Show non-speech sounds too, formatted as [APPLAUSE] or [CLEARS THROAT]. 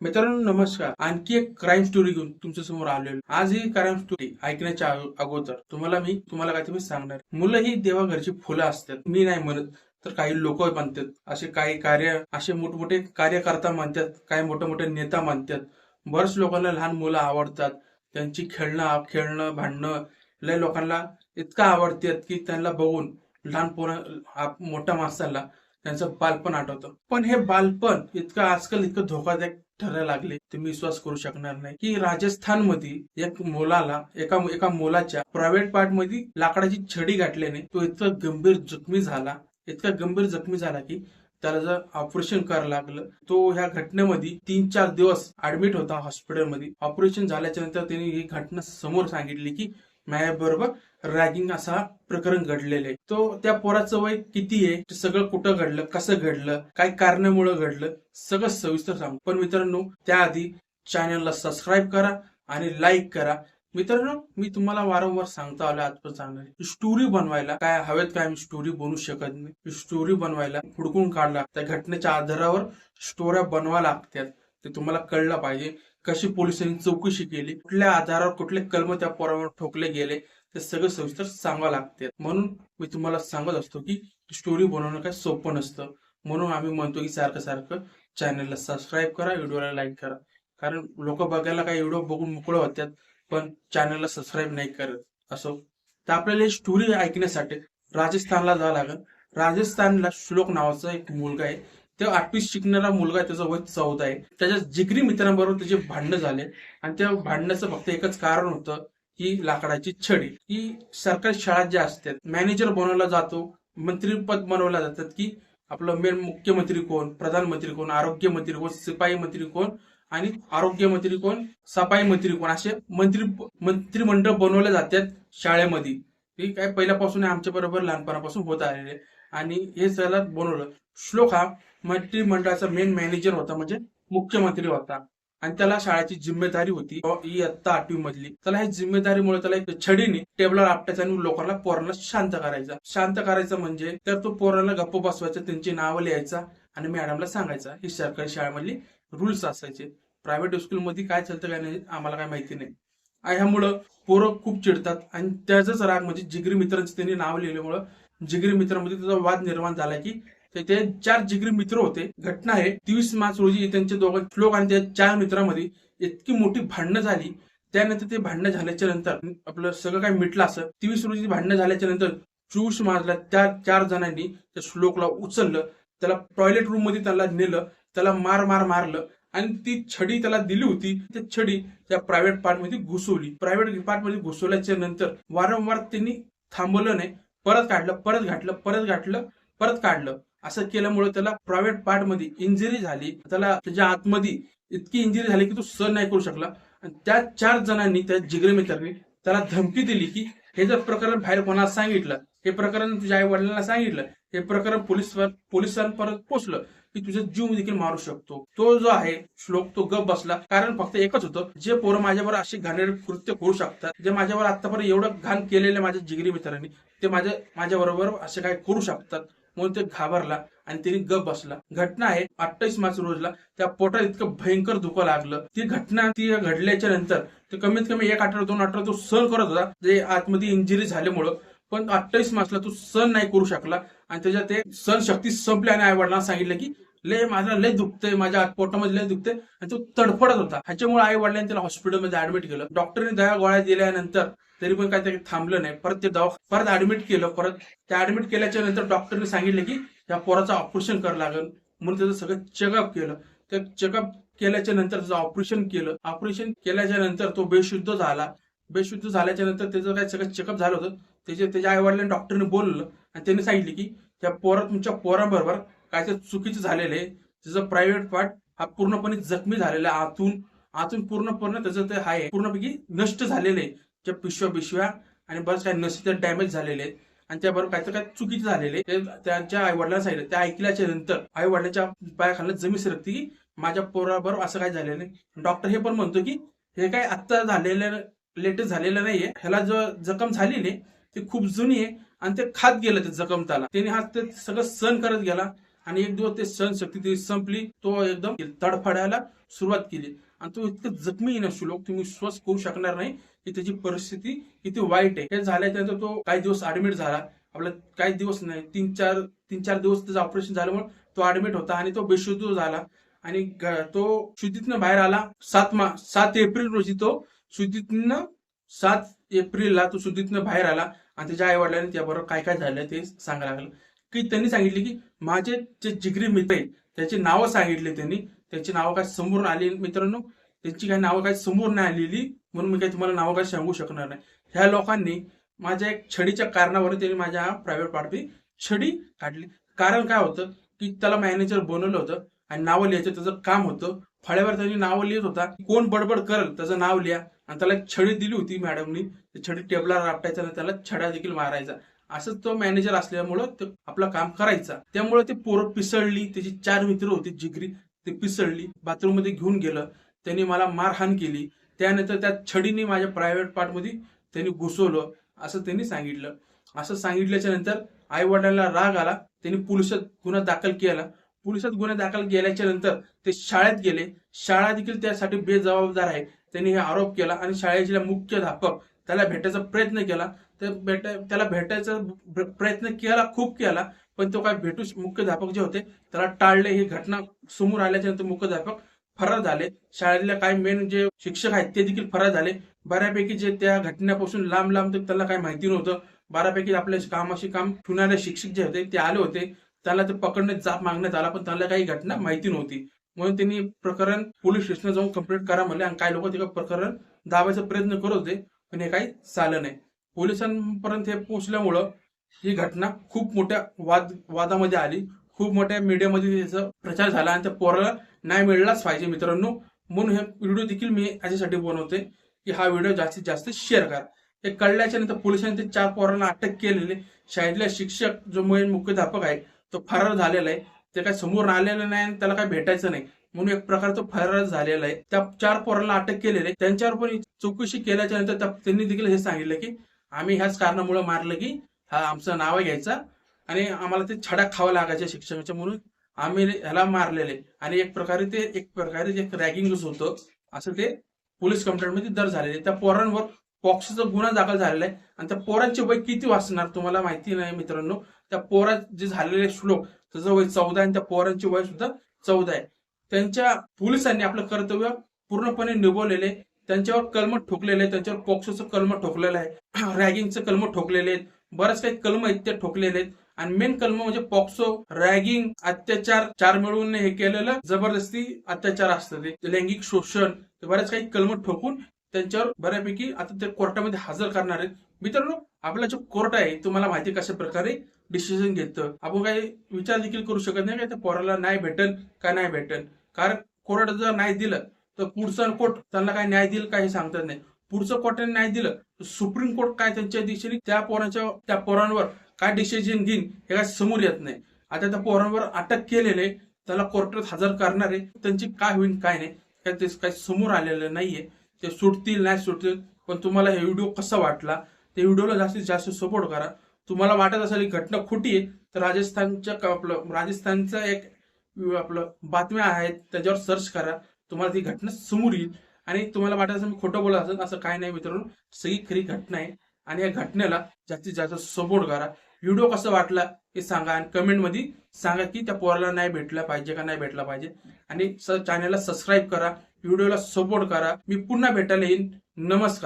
मित्रांनो नमस्कार. आणखी एक क्राईम स्टोरी घेऊन तुमच्यासमोर आलेलो. आज ही क्राईम स्टोरी ऐकण्याच्या अगोदर तुम्हाला मी तुम्हाला काय मी सांगणार. मुलं ही देवाघरची फुलं असतात. मी नाही म्हणत तर काही लोक म्हणतात. असे काही कार्य असे मोठमोठे कार्यकर्ता मानतात काही मोठे मोठे नेता मानतात बरेच लोकांना लहान मुलं आवडतात. त्यांची खेळणं खेळणं भांडणं लय लोकांना इतकं आवडतात की त्यांना बघून लहान पोरं मोठ्या माणसाला त्यांचं बालपण आठवतं. पण हे बालपण इतकं आजकाल इतकं धोकादायक ठरायला लागले. तुम्ही विश्वास करू शकणार नाही. की राजस्थानमध्ये एक मुलाला एका एका मुलाच्या प्रायव्हेट पार्टमध्ये लाकडाची छडी गाठल्याने तो इतका गंभीर जखमी झाला. इतका गंभीर जखमी झाला की त्याला जर ऑपरेशन करायला लागलं तो ह्या घटनेमध्ये तीन चार दिवस ऍडमिट होता हॉस्पिटलमध्ये ऑपरेशन झाल्याच्यानंतर त्यांनी ही घटना समोर सांगितली की माझ्याबरोबर रॅगिंग असा प्रकरण घडलेलं आहे. तो त्या पोराचं वय किती आहे? सगळं कुठं घडलं? कसं घडलं? काय कारणामुळे घडलं? सगळं सविस्तर सांगू पण मित्रांनो त्याआधी चॅनलला सबस्क्राईब करा आणि लाईक करा. मित्रांनो मी तुम्हाला वारंवार सांगतो आलो आजपर्यंत सांगणार. स्टोरी बनवायला काय हवेत काय मी स्टोरी बनवू शकत नाही. स्टोरी बनवायला हुडकून काढला. त्या घटनेच्या आधारावर स्टोऱ्या बनवा लागतात. ते तुम्हाला कळलं पाहिजे. कशी पोलिसांनी चौकशी केली कुठल्या आधारावर कुठले कलम त्या पोरावर ठोकले गेले ते सगळं सविस्तर सांगावं लागते. म्हणून मी तुम्हाला सांगत असतो की स्टोरी बनवणं काय सोपं नसतं. म्हणून आम्ही म्हणतो की सारखं सारखं चॅनलला सबस्क्राईब करा व्हिडिओला लाईक करा. कारण लोक बघायला काय व्हिडिओ बघून मोकळं होत्यात पण चॅनलला सबस्क्राईब नाही करत. असो. तर आपल्याला स्टोरी ऐकण्यासाठी राजस्थानला जावं लागेल. राजस्थानला श्लोक नावाचा एक मुलगा आहे त्या आठवीत शिकणारा मुलगा आहे त्याचा वय चौदा आहे. त्याच्या जिगरी मित्रांबरोबर त्याचे भांडणं झाले. आणि त्या भांडण्याचं फक्त एकच कारण होतं की लाकडाची छडी. ही सरकारी शाळा ज्या असतात मॅनेजर बनवला जातो मंत्रीपद बनवल्या जातात की आपलं मेन मुख्यमंत्री कोण प्रधानमंत्री कोण आरोग्य मंत्री कोण सिपाई मंत्री कोण आणि आरोग्य मंत्री कोण सफाई मंत्री कोण असे मंत्री मंत्रिमंडळ बनवले जातात शाळेमध्ये. हे काय पहिल्यापासून आमच्या बरोबर लहानपणापासून होत आलेले आणि हे त्याला बनवलं. श्लोक हा मंत्रिमंडळाचा मेन मॅनेजर होता म्हणजे मुख्यमंत्री होता. आणि त्याला शाळेची जिम्मेदारी होती. इयत्ता आठवी मधली. त्याला ह्या जिम्मेदारीमुळे त्याला एक छडीने टेबलवर आपटायचा आणि लोकांना पोरांना शांत करायचा. शांत करायचं म्हणजे तर तो पोरांना गप्प बसवायचा त्यांची नावं लिहायचा आणि मॅडमला सांगायचा. ही सरकारी शाळेमधली रुल्स असायचे. प्रायव्हेट स्कूलमध्ये काय चालतं काय नाही आम्हाला काय माहिती नाही. आणि ह्यामुळं पोरं खूप चिडतात. आणि त्याचाच राग म्हणजे जिगरी मित्रांचे त्यांनी नाव लिहिल्यामुळं जिगरी मित्रांमध्ये त्याचा वाद निर्माण झाला की ते चार जिगरी मित्र होते. घटना आहे. तेवीस मार्च रोजी त्यांच्या दोघां श्लोक आणि त्या चार मित्रांमध्ये इतकी मोठी भांडणं झाली. त्यानंतर ते भांडणं झाल्याच्यानंतर आपलं सगळं काही मिटलं असं. तेवीस रोजी भांडणं झाल्याच्यानंतर चोवीस मार्चला त्या चार जणांनी त्या श्लोकला उचललं. त्याला टॉयलेट रूममध्ये त्याला नेलं. त्याला मार मार मारलं. आणि ती छडी त्याला दिली होती. ती छडी त्या प्रायव्हेट पार्टमध्ये घुसवली. प्रायव्हेट पार्टमध्ये घुसवल्याच्या नंतर वारंवार त्यांनी थांबवलं नाही. परत काढलं परत घातलं परत घातलं परत काढलं. असं केल्यामुळे त्याला प्रायव्हेट पार्टमध्ये इंजुरी झाली. त्याला त्याच्या आतमध्ये इतकी इंजुरी झाली की तो सहन नाही करू शकला. आणि त्या चार जणांनी त्या जिगरी मित्रांनी त्याला धमकी दिली की हे जर प्रकरण बाहेर कोणाला सांगितलं हे प्रकरण तुझ्या आई वडिलांना सांगितलं हे प्रकरण पोलीस पोलिसांपर्यंत पोहोचलं की तुझा जीव देखील मारू शकतो. तो जो आहे श्लोक तो गप बसला. कारण फक्त एकच होतं जे पोरं माझ्यावर अशी घाणेर कृत्य करू शकतात जे माझ्यावर आतापर्यंत एवढं घाण केलेलं माझ्या जिगरी मित्रांनी ते माझ्या माझ्याबरोबर असे काय करू शकतात. म्हणून ते घाबरला आणि त्यांनी गप बसला. घटना आहे अठ्ठावीस मार्च रोजला. त्या पोटात इतकं भयंकर दुखा लागलं. ती घटना ती घडल्याच्या नंतर ते कमीत कमी एक आठवडा दोन आठवडा तो सहन करत होता. जे आतमध्ये इंजुरी झाल्यामुळं. पण अठ्ठावीस मार्चला तो सहन नाही करू शकला. आणि त्याच्या ते सहन शक्ती संपली आणि आई वडिलांना सांगितलं की लय माझा लय दुखतंय. माझ्या पोटामध्ये लय दुखतंय. आणि तो तडफडत होता. ह्याच्यामुळे आई वडिलांनी त्याला हॉस्पिटलमध्ये ऍडमिट केलं. डॉक्टरने दया गोळ्या दिल्यानंतर तरी पण काय ते थांबलं नाही. परत ते दवा परत ऍडमिट केलं. परत त्या ऍडमिट केल्याच्यानंतर डॉक्टरने सांगितलं की या पोराचं ऑपरेशन करावं लागेल. म्हणून त्याचं सगळं चेकअप केलं. तर चेकअप केल्याच्यानंतर त्याचं ऑपरेशन केलं. ऑपरेशन केल्याच्यानंतर तो बेशुद्ध झाला. बेशुद्ध झाल्याच्यानंतर त्याचं काय सगळं चेकअप झालं होतं. त्याच्या त्याच्या आईवडिलांनी डॉक्टरने बोललं आणि त्यांनी सांगितले की त्या पोरा तुमच्या पोराबरोबर काय ते चुकीचं झालेलं आहे. त्याचं प्रायव्हेट पार्ट हा पूर्णपणे जखमी झालेला आहे. आतून आतून पूर्णपणे त्याचं ते आहे. पूर्णपैकी नष्ट झालेलं आहे. ज्या पिशव्या पिशव्या आणि बरंच काही तर डॅमेज झालेले आहेत. आणि त्याबरोबर काय तर काय चुकीचे झालेले ते त्यांच्या आई वडिलांना सांगितलं त्या ऐकल्याच्या नंतर आई वडिलांच्या पायाखाली जमीन सरकती की माझ्या पोराबरोबर असं काय झालेलं नाही. डॉक्टर हे पण म्हणतो की हे काय आत्ता झालेलं लेटेस्ट झालेलं नाहीये. ह्याला जो जखम झालेली आहे ती खूप जुनी आहे आणि ते खात गेलं ते जखम त्याला त्याने हा ते सगळं सहन करत गेला आणि एक दिवस ते सहनशक्ती ती संपली. तो एकदम तडफडायला सुरुवात केली. आणि तो इतकं जखमी आहे श्लोक तुम्ही श्वास करू शकणार नाही. की त्याची परिस्थिती किती वाईट आहे. हे झाल्यानंतर तो काही दिवस ऍडमिट झाला. आपला काही दिवस नाही तीन चार तीन चार दिवस त्याचं ऑपरेशन झाल्यामुळे तो ऍडमिट होता आणि तो बेशुद्ध झाला. आणि तो शुद्धीतनं बाहेर आला सात मा सात एप्रिल रोजी तो शुद्धीतनं सात एप्रिलला तो शुद्धीतनं बाहेर आला आणि त्याच्या आई वडिलांनी त्याबरोबर काय काय झालं ते सांगायला लागलं. की त्यांनी सांगितले की माझे जे जिगरी मित्र आहेत त्याची नावं सांगितले त्यांनी. त्याची नावं काय समोर आली मित्रांनो? त्यांची काही नावं काय समोर नाही आलेली? म्हणून मी काही तुम्हाला नावं काही सांगू शकणार नाही. ह्या लोकांनी माझ्या एक छडीच्या कारणावर त्यांनी माझ्या प्रायव्हेट पार्टी छडी काढली. कारण काय होतं की त्याला मॅनेजर बनवलं होतं आणि नावं लिहायचं त्याचं काम होतं. फळ्यावर त्यांनी नावं लिहित होता. कोण बडबड करल त्याचं नाव लिहा. आणि त्याला एक छडी दिली होती मॅडमनी छडी टेबलावर रापटायचा आणि त्याला छडा देखील मारायचा. असंच तो मॅनेजर असल्यामुळं ते आपलं काम करायचा. त्यामुळे ते पोरं पिसळली. त्याची चार मित्र होती जिगरी. ते पिसळली. बाथरूममध्ये घेऊन गेलं. त्यांनी मला मारहाण केली. त्यानंतर त्या छडीने माझ्या प्रायव्हेट पार्टमध्ये त्यांनी घुसवलं असं त्यांनी सांगितलं. असं सांगितल्याच्या नंतर आई वडिलांना राग आला त्यांनी पोलिसात गुन्हा दाखल केला. पोलिसात गुन्हा दाखल केल्याच्यानंतर ते शाळेत गेले. शाळा देखील त्यासाठी बेजबाबदार आहे. त्यांनी हे आरोप केला आणि शाळेचे मुख्याध्यापक त्याला भेटायचा प्रयत्न केला. तर भेट त्याला भेटायचा प्रयत्न केला खूप केला पण तो काय भेटू मुख्याध्यापक जे होते त्याला टाळले. ही घटना समोर आल्याच्यानंतर मुख्याध्यापक फरार झाले. शाळेतल्या काही मेन जे शिक्षक आहेत ते देखील फरार झाले. बऱ्यापैकी जे त्या घटनेपासून लांब लांब ते त्याला काही माहिती नव्हतं. बऱ्यापैकी आपल्या कामाशी काम ठेवणारे शिक्षक जे होते ते आले होते. त्याला ते पकडण्यात जाप मागण्यात आला पण त्याला काही घटना माहिती नव्हती. म्हणून त्यांनी प्रकरण पोलीस स्टेशनला जाऊन कंप्लेंट करा म्हणले आणि काही लोक ते प्रकरण दाबायचा प्रयत्न करत होते पण हे काही चालं नाही. पोलिसांपर्यंत हे पोहोचल्यामुळं ही घटना खूप मोठ्या वाद वादामध्ये आली. खूप मोठ्या मीडियामध्ये त्याचा प्रचार झाला आणि त्या पोराला नाही मिळलाच पाहिजे मित्रांनो. म्हणून हे व्हिडिओ देखील मी याच्यासाठी बनवते की हा व्हिडिओ जास्तीत जास्त शेअर करा. हे कळल्याच्या नंतर पोलिसांनी ते चार पोरांना अटक केलेले. शाळेतल्या शिक्षक जो मेन मुख्याध्यापक आहे तो फरार झालेला आहे. ते काय समोर आलेलं नाही आणि त्याला काय भेटायचं नाही. म्हणून एक प्रकार तो फरार झालेला आहे. त्या चार पोरांना अटक केलेले त्यांच्यावर पण चौकशी केल्याच्यानंतर त्यांनी देखील हे सांगितलं की आम्ही ह्याच कारणामुळे मारलं की हा आमचं नाव घ्यायचा आणि आम्हाला ते छडा खावा लागायच्या शिक्षकाच्या म्हणून. आम्ही ह्याला मारलेले. आणि एक प्रकारे ते एक प्रकारे जे रॅगिंगच होतं असं ते पोलीस कंप्लेंटमध्ये दर झालेले. त्या पोरांवर पॉक्सचा गुन्हा दाखल झालेला आहे. आणि त्या पोरांचे वय किती वाचणार तुम्हाला माहिती नाही मित्रांनो. त्या पोरा जे झालेले श्लोक त्याचं वय चौदा आणि त्या पोरांचे वय सुद्धा चौदा आहे. त्यांच्या पोलिसांनी आपलं कर्तव्य पूर्णपणे निभवलेले. त्यांच्यावर कलम ठोकलेले आहे त्यांच्यावर पॉक्सोचं कलम ठोकलेलं आहे. [CLEARS THROAT] रॅगिंगचं कलम ठोकलेले आहेत. बरेच काही कलम आहेत ते ठोकलेले आहेत. आणि मेन कलम म्हणजे पॉक्सो रॅगिंग अत्याचार चार मिळवून हे केलेलं जबरदस्ती अत्याचार असतं ते लैंगिक शोषण बऱ्याच काही कलम ठोकून त्यांच्यावर बऱ्यापैकी आता ते कोर्टामध्ये हजर करणार आहेत. मित्रांनो आपला जो कोर्ट आहे तुम्हाला माहिती कशा प्रकारे डिसिजन घेतं. आपण काही विचार देखील करू शकत नाही का? त्या पोराला न्याय भेटल का नाही भेटल? कारण कोर्ट जर नाही दिलं तर पुढचं कोर्ट त्यांना काय न्याय देईल काही सांगतात नाही. पुढचं कोर्टाने न्याय दिलं तर सुप्रीम कोर्ट काय त्यांच्या दिशेने त्या पोरांच्या त्या पोरांवर काय डिसिजन घेईन हे काय समोर येत नाही. आता त्या पोरांवर अटक केलेले त्याला कोर्टात हजर करणारे त्यांची काय होईल काय नाही काय ते काही समोर आलेलं नाहीये. ते सुटतील नाही सुटतील पण तुम्हाला हे व्हिडिओ कसा वाटला? ते व्हिडिओला जास्तीत जास्त सपोर्ट करा. तुम्हाला वाटत असेल ही घटना खोटी आहे तर राजस्थानच्या आपलं राजस्थानचं एक आपलं बातम्या आहेत त्याच्यावर सर्च करा. तुम्हाला ती घटना समोर येईल. आणि तुम्हाला वाटत असेल मी खोटं बोलत असेल असं काय नाही मित्रांनो. सगळी खरी घटना आहे. आणि या घटनेला जास्तीत जास्त सपोर्ट करा. व्हिडिओ कसा वाटला हे सांगा आणि कमेंटमध्ये सांगा की त्या पोराला नाही भेटला पाहिजे का नाही भेटला पाहिजे. आणि चॅनलला सबस्क्राईब करा व्हिडिओला सपोर्ट करा. मी पुन्हा भेटायला येईन. नमस्कार.